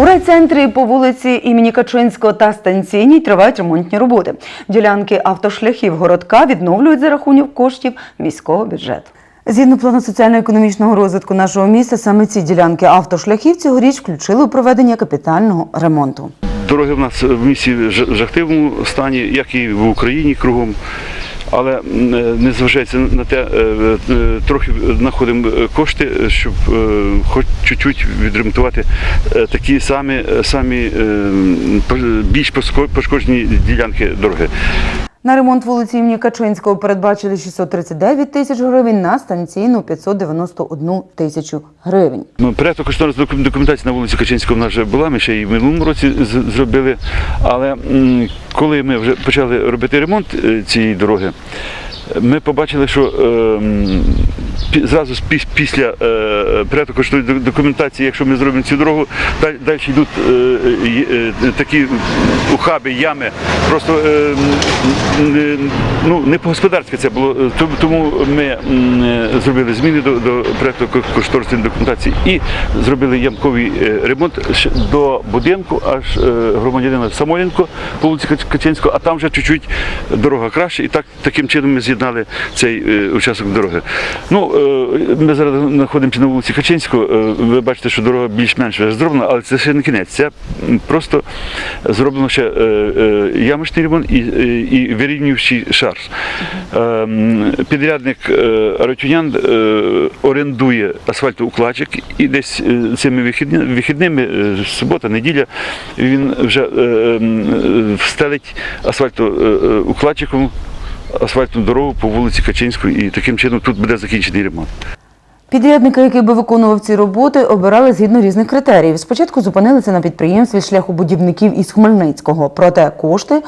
У райцентрі по вулиці імені Качинського та станційній тривають ремонтні роботи. Ділянки автошляхів городка відновлюють за рахунок коштів міського бюджету. Згідно плану соціально-економічного розвитку нашого міста, саме ці ділянки автошляхів цьогоріч включили у проведення капітального ремонту. Дороги в нас в місті в жа- жахливому стані, як і в Україні кругом. Але е, не зважається на те, е, е, трохи знаходимо кошти, щоб хоч чуть-чуть відремонтувати такі самі, самі більш пошкоджені ділянки дороги. На ремонт вулиці імені Качинського передбачили 639 тисяч гривень, на станційну 591 тисячу гривень. Ну, Порядок кошторисної документації на вулиці Качинського в вже була, ми ще і в минулому році зробили. Але коли ми вже почали робити ремонт е, цієї дороги, ми побачили, що е, зразу піс- після е, проєкту кошторисної документації, якщо ми зробимо цю дорогу, далі, йдуть е, е, е, такі ухаби, ями. Просто е, не- ну, не по-господарськи це було. Е, Тому- ми е, зробили зміни до, до проєкту ко- кошторисної документації і зробили ямковий ремонт до будинку, аж громадянина Самойленко по вулиці Кач- Качинського, а там вже чуть-чуть дорога краще. І так, таким чином ми з'єднали цей е, участок дороги. Ну, е, ми зараз знаходимося на вулиці Качинського. Е, ви бачите, що дорога більш-менш зроблена, але це ще не кінець. Це просто зроблено ще ямочний ремонт і, і вирівнюючий шар. Е, Підрядник Аратюнян орендує асфальтоукладчик і десь цими вихідними, субота, неділя, він вже е, м, встелить асфальтоукладчиком асфальтну дорогу по вулиці Качинської, і таким чином тут буде закінчений ремонт. Підрядника, який би виконував ці роботи, обирали згідно різних критеріїв. Спочатку зупинилися на підприємстві шляхобудівників із Хмельницького, проте кошти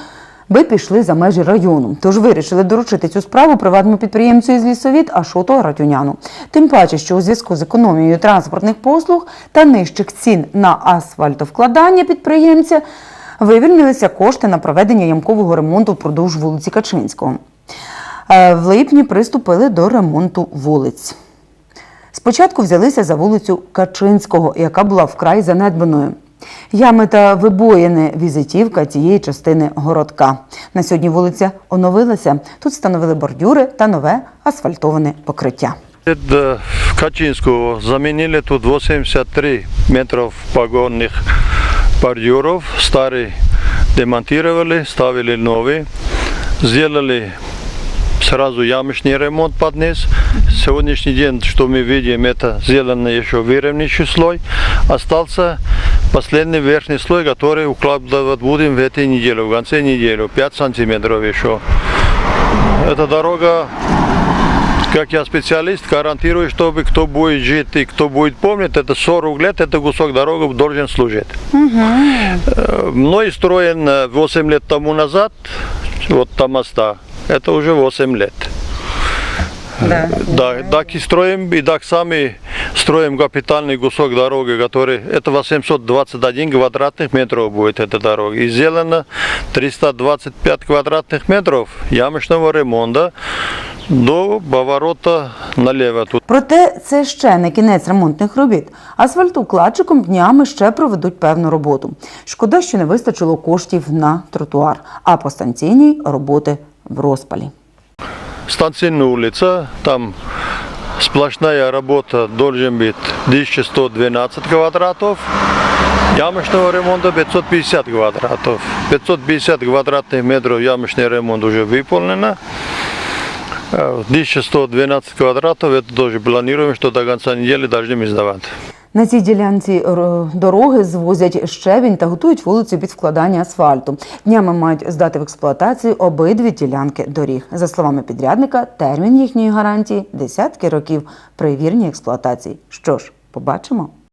би пішли за межі району. Тож вирішили доручити цю справу приватному підприємцю із лісовід Ашоту Аратюняну. Тим паче, що у зв'язку з економією транспортних послуг та нижчих цін на асфальтовкладання підприємця вивільнилися кошти на проведення ямкового ремонту впродовж вулиці Качинського. Е, В липні приступили до ремонту вулиць. Спочатку взялися за вулицю Качинського, яка була вкрай занедбаною. Ями та вибоїни візитівка цієї частини городка. На сьогодні вулиця оновилася. Тут встановили бордюри та нове асфальтоване покриття. Это в Качинскую заменили тут 83 метров погонных бордюров. Старый демонтировали, ставили новый. Сделали сразу ямочный ремонт под низ. Сегодняшний день, что мы видим, это сделано еще выровняющий слой. Остался последний верхний слой, который укладывать будем в этой неделе, в конце недели, 5 сантиметров еще. Эта дорога как я специалист, гарантирую, чтобы кто будет жить и кто будет помнить, это 40 лет, это кусок дороги должен служить. Э, Мной строен э, 8 лет тому назад, вот там моста, это уже 8 лет. Да. Да, так и строим, и так сами строим капитальный кусок дороги, который, это 821 квадратных метров будет эта дорога. И сделано 325 квадратных метров ямочного ремонта до поворота налево. Тут Проте це ще не кінець ремонтних робіт. Асфальтоукладчиком днями ще проведуть певну роботу. Шкода, що не вистачило коштів на тротуар, а по станційній роботи в розпалі. станция улица, там сплошная работа должен быть 1112 квадратов. Ямочного ремонта 550 квадратов. 550 квадратных метров ямочный ремонт уже выполнено. Э, 1112 квадратов, это тоже планируем, что до конца недели должны сдавать. На цій ділянці дороги звозять щебінь та готують вулицю під вкладання асфальту. Днями мають здати в експлуатацію обидві ділянки доріг. За словами підрядника, термін їхньої гарантії десятки років при вірній експлуатації. Що ж, побачимо.